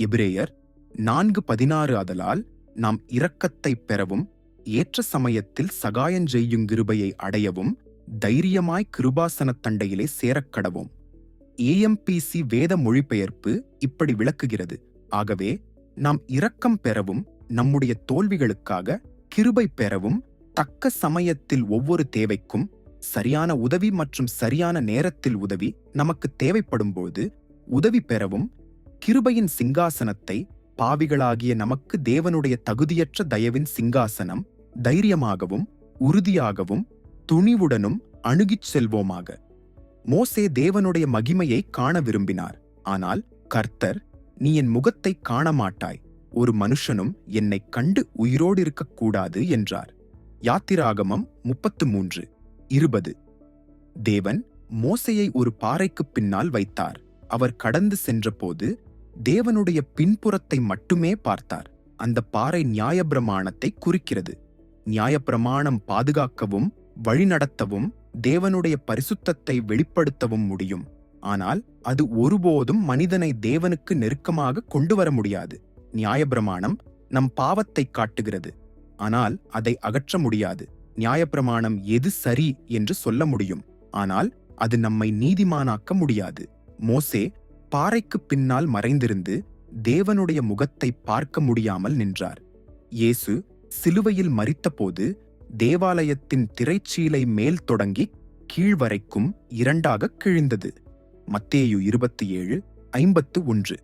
இப்ரேயர் நான்கு பதினாறு அதலால் நாம் இரக்கத்தை பெறவும் ஏற்ற சமயத்தில் சகாயஞ்செய்யுங் கிருபையை அடையவும் தைரியமாய் கிருபாசனத் தண்டையிலே சேரக்கடவோம் ஏஎம்பிசி வேத மொழிபெயர்ப்பு இப்படி விளக்குகிறது. ஆகவே நாம் இரக்கம் பெறவும் நம்முடைய தோல்விகளுக்காக கிருபை பெறவும் தக்க சமயத்தில் ஒவ்வொரு தேவைக்கும் சரியான உதவி மற்றும் சரியான நேரத்தில் உதவி நமக்கு தேவைப்படும்போது உதவி பெறவும் கிருபையின் சிங்காசனத்தை பாவிகளாகிய நமக்கு தேவனுடைய தகுதியற்ற தயவின் சிங்காசனம் தைரியமாகவும் உறுதியாகவும் துணிவுடனும் அணுகிச் செல்வோமாக. மோசே தேவனுடைய மகிமையை காண விரும்பினார். ஆனால் கர்த்தர் நீ என் முகத்தை காண மாட்டாய் ஒரு மனுஷனும் என்னை கண்டு உயிரோடு இருக்கக்கூடாது என்றார். யாத்திராகமம் முப்பத்து மூன்று இருபது. தேவன் மோசையை ஒரு பாறைக்குப் பின்னால் வைத்தார். அவர் கடந்து சென்றபோது தேவனுடைய பின்புறத்தை மட்டுமே பார்த்தார். அந்த பாறை நியாயப்பிரமாணத்தை குறிக்கிறது. நியாயப்பிரமாணம் பாதுகாக்கவும் வழிநடத்தவும் தேவனுடைய பரிசுத்தத்தை வெளிப்படுத்தவும் முடியும். ஆனால் அது ஒருபோதும் மனிதனை தேவனுக்கு நெருக்கமாக கொண்டு வர முடியாது. நியாயப்பிரமாணம் நம் பாவத்தை காட்டுகிறது. ஆனால் அதை அகற்ற முடியாது. நியாயப்பிரமாணம் எது சரி என்று சொல்ல முடியும். ஆனால் அது நம்மை நீதிமானாக்க முடியாது. மோசே பாறைக்கு பின்னால் மறைந்திருந்து தேவனுடைய முகத்தை பார்க்க முடியாமல் நின்றார். இயேசு சிலுவையில் மறித்தபோது தேவாலயத்தின் திரைச்சீலை மேல் தொடங்கி கீழ் வரைக்கும் இரண்டாக கிழிந்தது. மத்தேயு இருபத்தி ஏழு ஐம்பத்து ஒன்று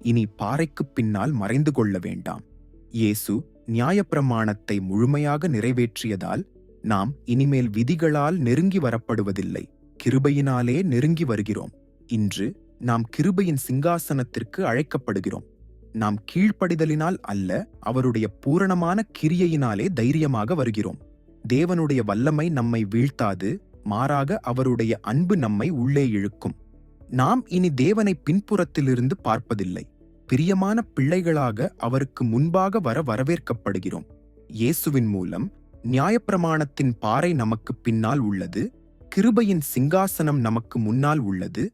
இனி பாறைக்குப் பின்னால் மறைந்து கொள்ள வேண்டாம். இயேசு நியாயப்பிரமாணத்தை முழுமையாக நிறைவேற்றியதால் நாம் இனிமேல் விதிகளால் நெருங்கி வரப்படுவதில்லை. கிருபையினாலே நெருங்கி வருகிறோம். இன்று நாம் கிருபையின் சிங்காசனத்திற்கு அழைக்கப்படுகிறோம். நாம் கீழ்ப்படிதலினால் அல்ல அவருடைய பூரணமான கிரியையினாலே தைரியமாக வருகிறோம். தேவனுடைய வல்லமை நம்மை வீழ்த்தாது மாறாக அவருடைய அன்பு நம்மை உள்ளே இழுக்கும். நாம் இனி தேவனை பின்புறத்திலிருந்து பார்ப்பதில்லை. பிரியமான பிள்ளைகளாக அவருக்கு முன்பாக வர வரவேற்கப்படுகிறோம். இயேசுவின் மூலம் நியாயப்பிரமாணத்தின் பாறை நமக்கு பின்னால் உள்ளது கிருபையின் சிங்காசனம் நமக்கு முன்னால் உள்ளது